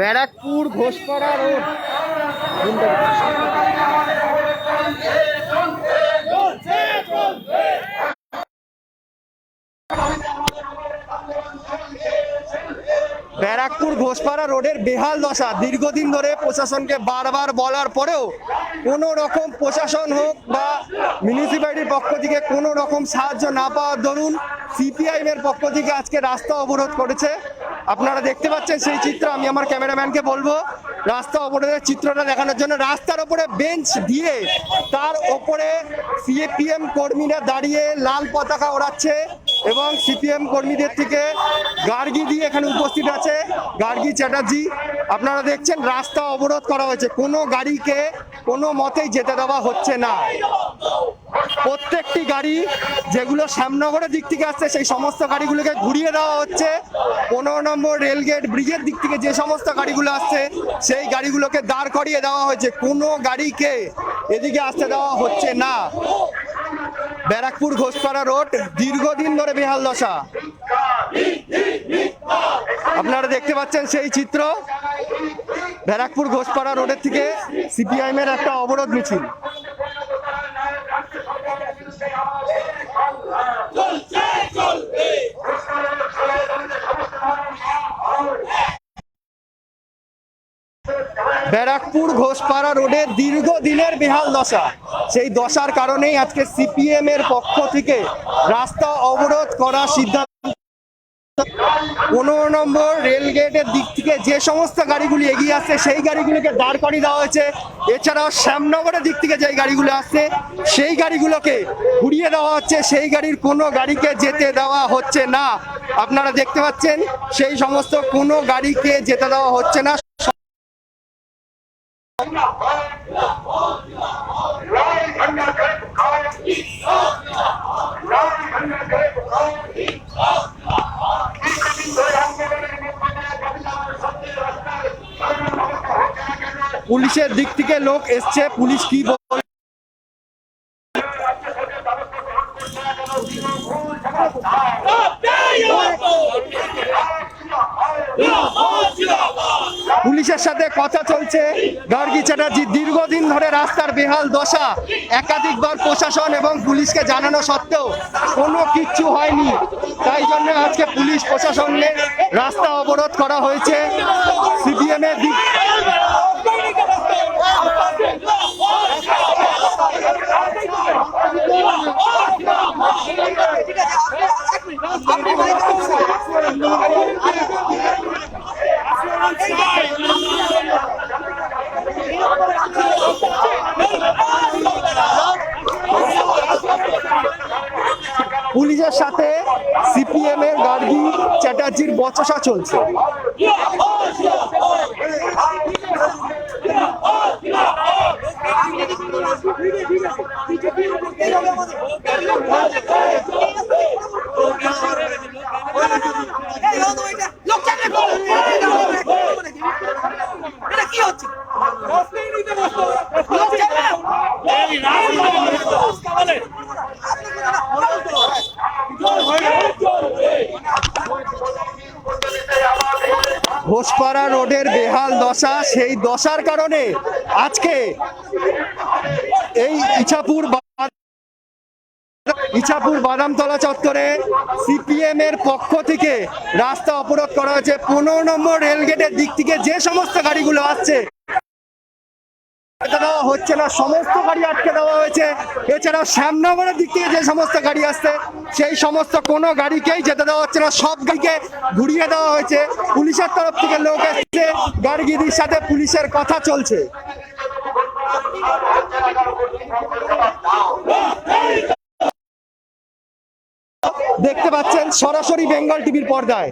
Barrackpore Ghoshpara road. Barrackpore Ghoshpara রোডের বেহাল দশা। দীর্ঘদিন ধরে প্রশাসনকে বারবার বলার পরেও কোনো রকম প্রশাসন হোক বা মিউনিসিপ্যালিটির পক্ষ থেকে কোনো রকম সাহায্য না পাওয়ার দরুন সিপিআইএম এর পক্ষ থেকে আজকে রাস্তা অবরোধ করেছে। আপনারা দেখতে পাচ্ছেন সেই চিত্র, আমি আমার ক্যামেরাম্যানকে বলব, রাস্তা অবরোধের চিত্রটা দেখানোর জন্য, রাস্তার ওপরে বেঞ্চ দিয়ে তার ওপরে সিএপিএম কর্মীরা দাঁড়িয়ে লাল পতাকা ওড়াচ্ছে এবং সিপিএম কর্মীদের থেকে গার্গি দিয়ে এখানে উপস্থিত আছে, গার্গি চ্যাটার্জি। আপনারা দেখছেন রাস্তা অবরোধ করা হয়েছে, কোনো গাড়িকে কোনো মতেই যেতে দেওয়া হচ্ছে না। প্রত্যেকটি গাড়ি যেগুলো শ্যামনগরের দিক থেকে আসছে, সেই সমস্ত গাড়িগুলোকে ঘুরিয়ে দেওয়া হচ্ছে। পনেরো নম্বর রেলগেট ব্রিজের দিক থেকে যে সমস্ত গাড়িগুলো আসছে, সেই গাড়িগুলোকে দাঁড় করিয়ে দেওয়া হয়েছে। কোনো গাড়িকে এদিকে আসতে দেওয়া হচ্ছে না। ব্যারাকপুর ঘোষপাড়া রোড, দীর্ঘদিন ধরে বেহাল দশা। আপনারা দেখতে পাচ্ছেন সেই চিত্র। ব্যারাকপুর ঘোষপাড়া রোডের থেকে সিপিআইএম এর একটা অবরোধ মিছিল। ব্যারাকপুর ঘোষপাড়া রোডে দীর্ঘদিনের বেহাল দশা। সেই দশার কারণেই আজকে সিপিএম এর পক্ষ থেকে রাস্তা অবরোধ করার সিদ্ধান্ত। পনেরো নম্বর রেল গেটের দিক থেকে যে সমস্ত গাড়িগুলি এগিয়ে আসছে, সেই গাড়িগুলোকে দাঁড় করিয়ে দেওয়া হয়েছে। এছাড়াও শ্যামনগরের দিক থেকে যেই গাড়িগুলো আসছে, সেই গাড়িগুলোকে ঘুরিয়ে দেওয়া হচ্ছে। সেই গাড়ির কোনো গাড়িকে যেতে দেওয়া হচ্ছে না। আপনারা দেখতে পাচ্ছেন, সেই সমস্ত কোনো গাড়িকে যেতে দেওয়া হচ্ছে না। পুলিশের দিক থেকে লোক এসছে, পুলিশ কি পুলিশের সাথে কথা চলছে। গার্গী চ্যাটার্জি দীর্ঘদিন ধরে রাস্তার বেহাল দশা, একাধিকবার প্রশাসন এবং পুলিশকে জানানো সত্ত্বেও কোনো কিচ্ছু হয়নি। তাই জন্য আজকে পুলিশ প্রশাসনের রাস্তা অবরোধ করা হয়েছে। সিপিএম এর দিক পুলিশের সাথে সিপিএম এর গার্গী চ্যাটার্জির বচসা চলছে। এটা কি হচ্ছে লোক চাইবে না? ঘোষপাড়া রোডের বেহাল দশা, সেই দশার কারণে আজকে এই ইছাপুর ইছাপুর বাদামতলা চত্বরে সিপিএম এর পক্ষ থেকে রাস্তা অবরোধ করা হয়েছে। পনেরো নম্বর রেলগেটের দিক থেকে যে সমস্ত গাড়িগুলো আসছে হচ্ছে না, সমস্ত গাড়ি আটকে দেওয়া হয়েছে। এছাড়াও শ্যামনগরের দিক থেকে যে সমস্ত গাড়ি আসছে, সেই সমস্ত কোনো গাড়িকেই যেতে দেওয়া হচ্ছে না, সব গাড়িকে ঘুরিয়ে দেওয়া হয়েছে। পুলিশের তরফ থেকে লোক এসছে গাড়িগিরির সাথে পুলিশের কথা চলছে। দেখতে পাচ্ছেন সরাসরি বেঙ্গল টিভির পর্দায়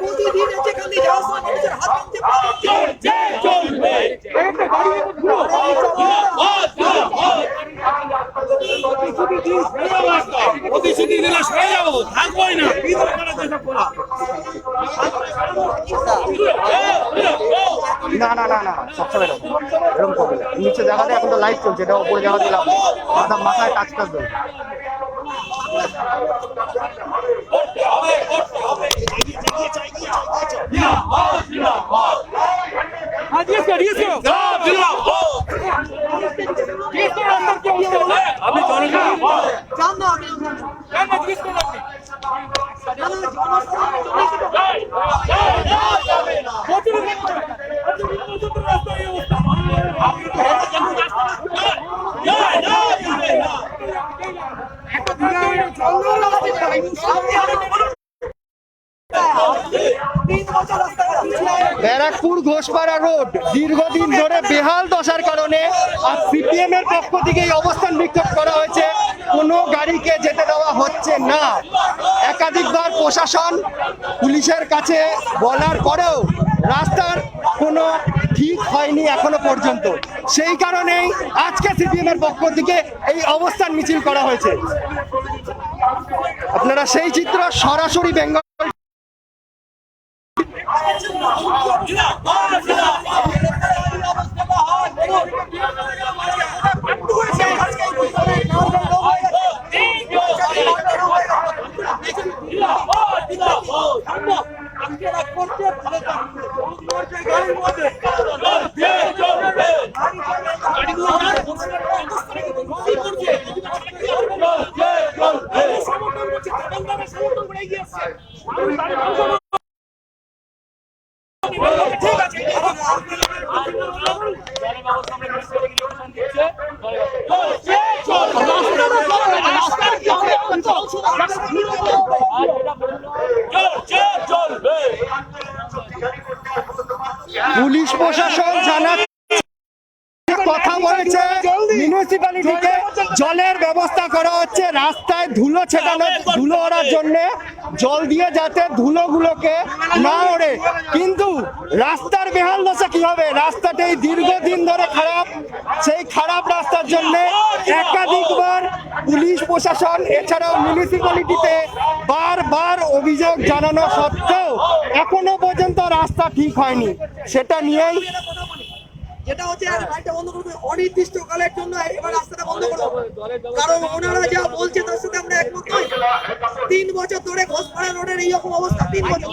প্রতিদিন যেখান দিয়ে যাওয়ার সময় মানুষের হাত ভাঙছে, পায়ে প্রতিশ্রুতি দিলে সরে যাব থাকবোই না কি দরকার আছে এসব করা? না না না না সবসময় এরকম। করবে। নিচে জায়গাতে এখন তো লাইট চলছে, এটা উপরে জায়গা দিলাম মাথা মাথায় টাচ টাচ দেবে আমি জনগণ জান না আপনি জান না জনগণ তিন বছর রাস্তাঘাট পিছিয়ে ব্যারাকপুর ঘোষপাড়া রোড দীর্ঘদিন ধরে বেহাল দশার কারণে আর সিপিএম এর পক্ষ থেকে এই অবস্থান বিক্ষোভ করা হয়েছে। কোনো গাড়িকে যেতে দেওয়া হচ্ছে না। একাধিকবার প্রশাসন পুলিশের কাছে বলার পরেও রাস্তার কোনো ঠিক হয়নি এখনও পর্যন্ত। সেই কারণেই আজকে সিপিএম এর পক্ষ থেকে এই অবস্থান মিছিল করা হয়েছে। আপনারা সেই চিত্র সরাসরি বেঙ্গল পুলিশ প্রশাসন জানাচ্ছে ব্যবস্থা করা হচ্ছে। রাস্তায় ধুলো ছেটানো, ধুলো ওড়ার জন্য জল দিয়ে যাতে ধুলোগুলোকে না ওড়ে। কিন্তু রাস্তার বেহাল দশা কি হবে? রাস্তাটাই দীর্ঘদিন ধরে খারাপ। সেই খারাপ রাস্তার জন্য একাধিকবার পুলিশ প্রশাসন, এছাড়াও মিউনিসিপ্যালিটিতে বারবার অভিযোগ জানানো সত্ত্বেও এখনও পর্যন্ত রাস্তা ঠিক হয়নি। সেটা নিয়েই যেটা হচ্ছে আর গাড়িটা বন্ধ করবে অনির্দিষ্ট কালের জন্য এবার রাস্তাটা বন্ধ করব। কারণ ওনারা যা বলছে তার সাথে আমরা একমত নই। তিন বছর ধরে ঘোষপাড়া রোডের এই রকম অবস্থা তিন বছর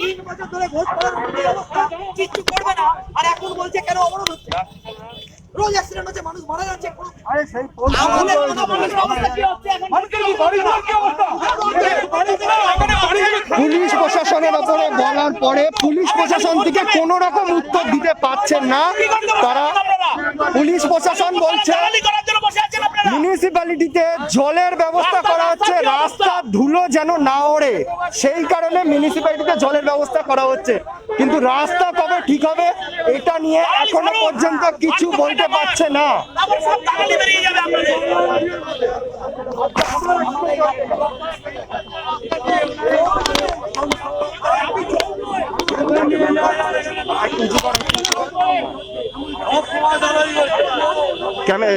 তিন বছর ধরে ঘোষপাড়া রোডের অবস্থা কিচ্ছু করবে না। আর এখন বলছে কেন অবরোধ হচ্ছে? রোজ অ্যাক্সিডেন্ট হচ্ছে মানুষ মারা যাচ্ছে। কোনো আমলের কোনো মানুষের অবস্থা? কি হচ্ছে। এখন পুলিশ প্রশাসনের ওপরে বলার পরে পুলিশ প্রশাসন থেকে কোনো রকম উত্তর দিতে পারছেন না। তারা পুলিশ প্রশাসন বলছে মিউনিসিপ্যালিটিতে জলের ব্যবস্থা করা হচ্ছে রাস্তার ধুলো যেন না ওড়ে। সেই কারণে মিউনিসিপ্যালিটিতে জলের ব্যবস্থা করা হচ্ছে। কিন্তু রাস্তা কবে ঠিক হবে এটা নিয়ে এখনও পর্যন্ত কিছু বলতে পারছে না।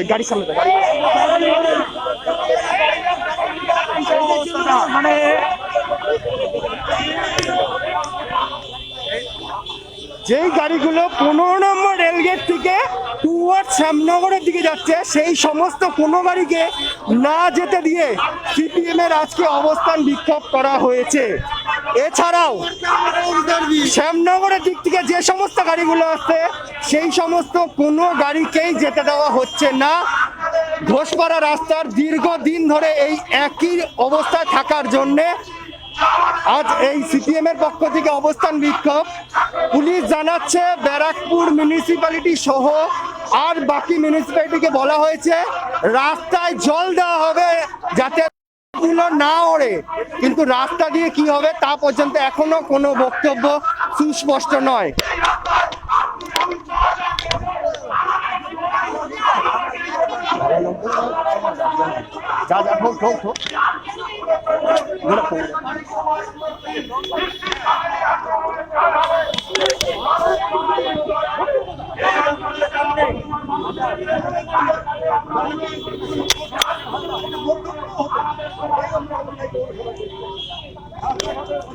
গাড়ির সামনে দাও, গাড়ির যেই গাড়িগুলো পনেরো নম্বর রেলগেট থেকে টুয়ার্ড শ্যামনগরের দিকে যাচ্ছে, সেই সমস্ত কোনো গাড়িকে না যেতে দিয়ে সিপিএম এর আজকে অবস্থান বিক্ষোভ করা হয়েছে। এছাড়াও শ্যামনগরের দিক থেকে যে সমস্ত গাড়িগুলো আসছে, সেই সমস্ত কোনো গাড়িকেই যেতে দেওয়া হচ্ছে না। ঘোষপাড়া রাস্তার দীর্ঘদিন ধরে এই একই অবস্থায় থাকার জন্যে আজ এই সিপিএম এর পক্ষ থেকে অবস্থান বিক্ষোভ। পুলিশ জানাচ্ছে ব্যারাকপুর মিউনিসিপ্যালিটি সহ আর বাকি মিউনিসিপ্যালিটিকে বলা হয়েছে, রাস্তায় জল দেওয়া হবে যাতে না ওড়ে। কিন্তু রাস্তা দিয়ে কি হবে তা পর্যন্ত এখনও কোনো বক্তব্য সুস্পষ্ট নয়। যা যা ঠোক ঠোক ঠোক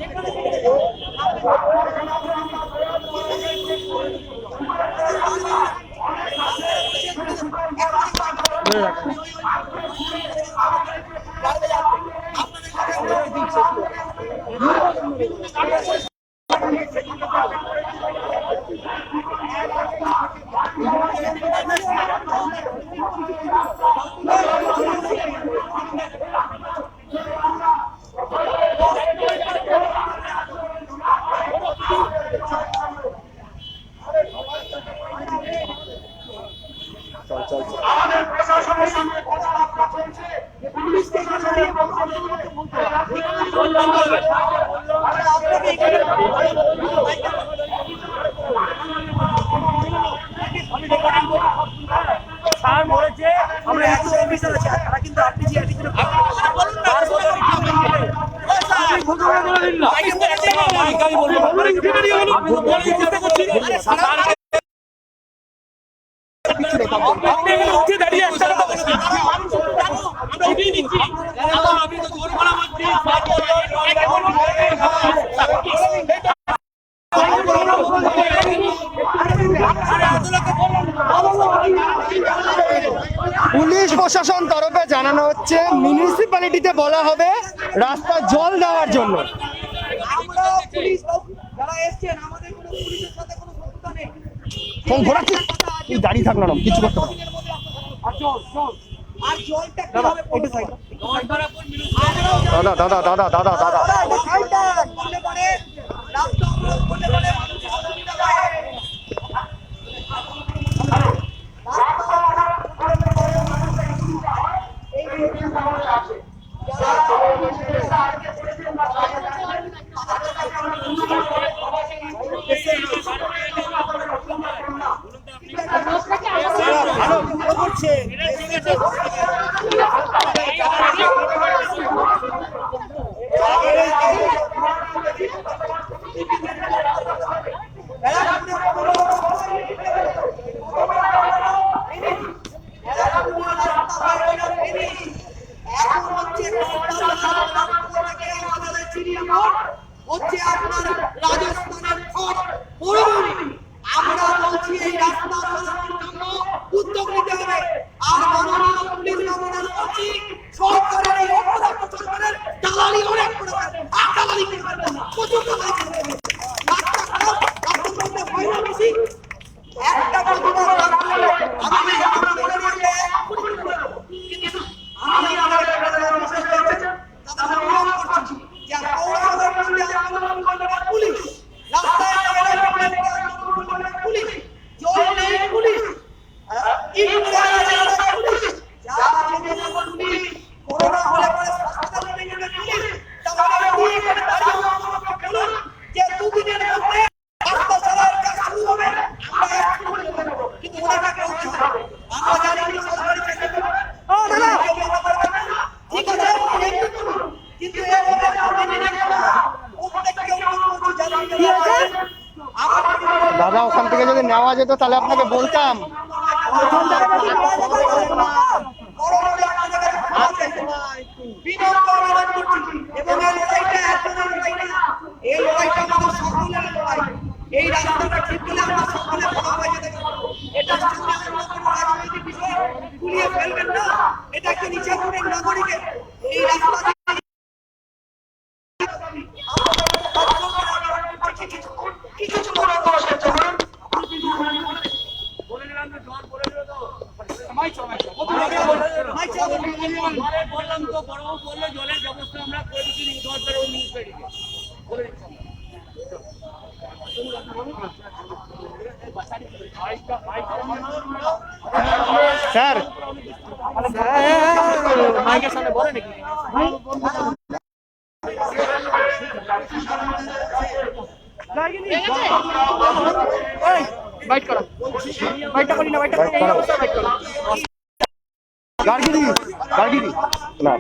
Thank. আমাদের প্রশাসনের সঙ্গে কথাবার্তা চলছে পুলিশকে এখানে নিয়ে বক্তব্য বলতে স্যার বলেছে আমরা একশো অফিসার আছে তারা কিন্তু আপনি যে পুলিশ প্রশাসন তরফে জানানো হচ্ছে মিউনিসিপ্যালিটিতে বলা হবে রাস্তা জল দেওয়ার জন্য। দাঁড়িয়ে থাক না কিছু করতে পারবি না। আর জলটা কীভাবে পড়বে? দাদা দাদা দাদা দাদা দাদা। করলে পারে Tapi, kenapa? যেত তাহলে আপনাকে বলতাম। এই রাস্তাটা ঠিক করে আমরা সকলে ভালো হয়ে যেতে পারব এটা সামনে অন্য কোনো রাজনৈতিক বিষয় গুলিয়ে ফেলবেন না এটা কি নিচাপুরের নাগরিকের এই রাস্তা কিছু কিছু করে বললাম তো বড়বাবু বলল জলের ব্যবস্থা আমরা করে দিচ্ছি দরকার ওই মিউনিসিপ্যালিটিকে বলে দিচ্ছি স্যার। মাইকের সামনে বলে নাকি গার্গিরি গার্গিরি না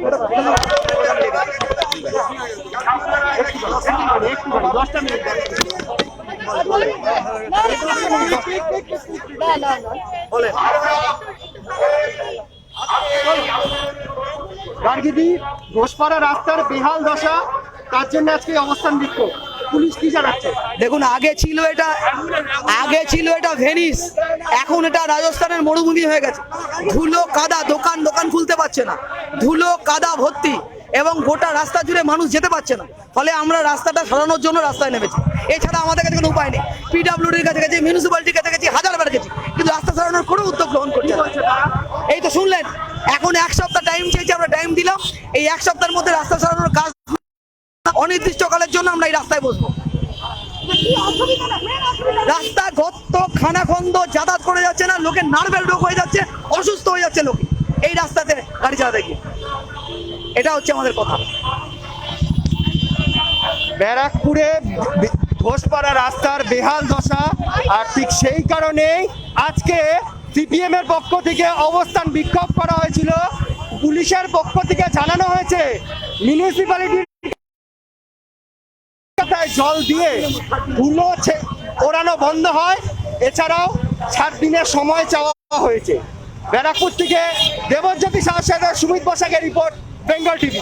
গার্গিদি, ঘোষপাড়া রাস্তার বেহাল দশা, তার জন্য আজকে অবস্থান বিক্ষোভ। পুলিশ কি জানাচ্ছে? দেখুন, আগে ছিল এটা, আগে ছিল এটা ভেনিস। এখন এটা রাজস্থানের মরুভূমি হয়ে গেছে। ধুলো, কাদা, দোকান দোকান খুলতে পারছে না। ধুলো, কাদা, ভর্তি। এবং গোটা রাস্তা জুড়ে মানুষ যেতে পারছে না। ফলে আমরা রাস্তাটা সারানোর জন্য রাস্তায় নেমেছি। এছাড়া আমাদের কাছে কোনো উপায় নেই। পিডাব্লিউডির কাছে গেছি মিউনিসিপ্যালিটির কাছে গেছি, হাজার হাজারবার গেছি। কিন্তু রাস্তা সারানোর কোনো উদ্যোগ গ্রহণ করছে এই তো শুনলেন, এখন এক সপ্তাহ টাইম চেয়েছি, আমরা টাইম দিলাম। এই এক সপ্তাহের মধ্যে রাস্তা সারানোর কাজ অনির্দিষ্টকালের জন্য আমরা এই রাস্তায় বসবো। রাস্তা গর্ত, খানাখন্দ যাতায়াত করে যাচ্ছে না লোকের নার্ভেল রোগ হয়ে যাচ্ছে, অসুস্থ হয়ে যাচ্ছে লোক। এই রাস্তাতে গাড়ি চালাতে গিয়ে। এটা হচ্ছে আমাদের কথা। ব্যারাকপুরে ঘোষপাড়া রাস্তার বেহাল দশা, আর ঠিক সেই কারণেই আজকে সিপিএম এর পক্ষ থেকে অবস্থান বিক্ষোভ করা হয়েছিল। পুলিশের পক্ষ থেকে জানানো হয়েছে মিউনিসিপ্যালিটির জল দিয়ে ধুলো ওড়ানো বন্ধ হয়। এছাড়াও সাত দিনের সময় চাওয়া হয়েছে। ব্যারাকপুর থেকে দেবজ্যোতি সাহসের, সুমিত বসাকের রিপোর্ট। বেঙ্গল টিভি